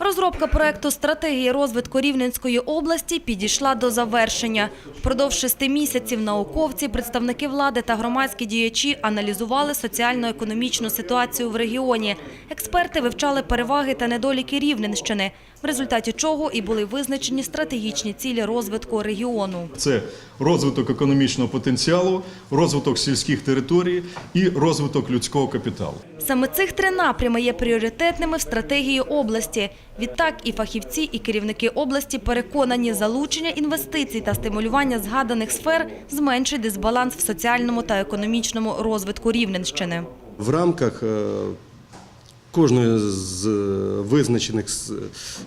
Розробка проекту стратегії розвитку Рівненської області підійшла до завершення. Впродовж шести місяців науковці, представники влади та громадські діячі аналізували соціально-економічну ситуацію в регіоні. Експерти вивчали переваги та недоліки Рівненщини, в результаті чого і були визначені стратегічні цілі розвитку регіону. Це розвиток економічного потенціалу, розвиток сільських територій і розвиток людського капіталу. Саме цих три напрями є пріоритетними в стратегії області. Відтак і фахівці, і керівники області переконані, залучення інвестицій та стимулювання згаданих сфер зменшить дисбаланс в соціальному та економічному розвитку Рівненщини. В рамках е, кожної з е, визначених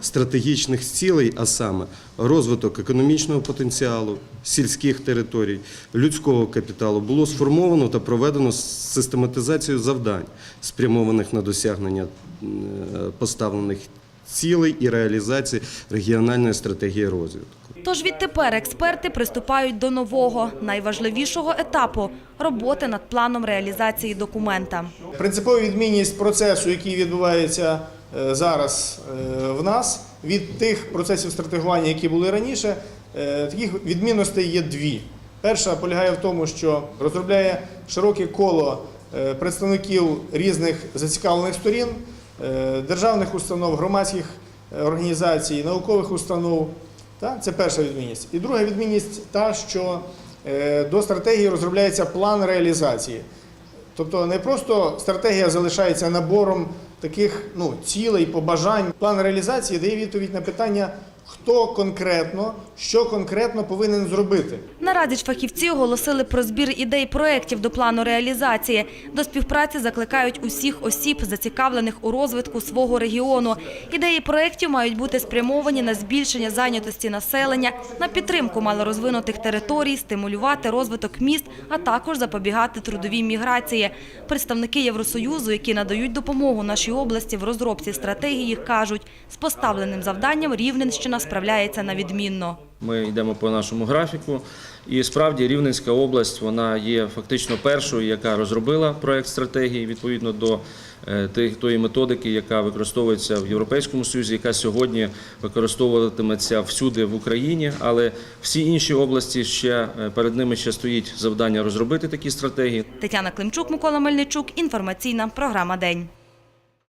стратегічних цілей, а саме розвиток економічного потенціалу, сільських територій, людського капіталу, було сформовано та проведено систематизацію завдань, спрямованих на досягнення е, поставлених цілей і реалізації регіональної стратегії розвитку. Тож відтепер експерти приступають до нового, найважливішого етапу – роботи над планом реалізації документа. Принципова відмінність процесу, який відбувається е, зараз е, в нас, від тих процесів стратегування, які були раніше, е, таких відмінностей є дві. Перша полягає в тому, що розробляє широке коло представників різних зацікавлених сторін, державних установ, громадських е, організацій, наукових установ. Це перша відмінність. І друга відмінність та, що е, до стратегії розробляється план реалізації. Тобто не просто стратегія залишається набором таких ну, цілей, побажань. План реалізації дає відповідь на питання, хто конкретно, що конкретно повинен зробити. Наразі ж фахівці оголосили про збір ідей проєктів до плану реалізації. До співпраці закликають усіх осіб, зацікавлених у розвитку свого регіону. Ідеї проєктів мають бути спрямовані на збільшення зайнятості населення, на підтримку малорозвинутих територій, стимулювати розвиток міст, а також запобігати трудовій міграції. Представники Євросоюзу, які надають допомогу нашій області в розробці стратегії, кажуть, з поставленим завданням Рівненщина справляється на відмінно. Ми йдемо по нашому графіку. І справді Рівненська область вона є фактично першою, яка розробила проект стратегії відповідно до е, тої методики, яка використовується в Європейському Союзі, яка сьогодні використовуватиметься всюди в Україні. Але всі інші області ще е, перед ними ще стоїть завдання розробити такі стратегії. Тетяна Климчук, Микола Мельничук. Інформаційна програма День.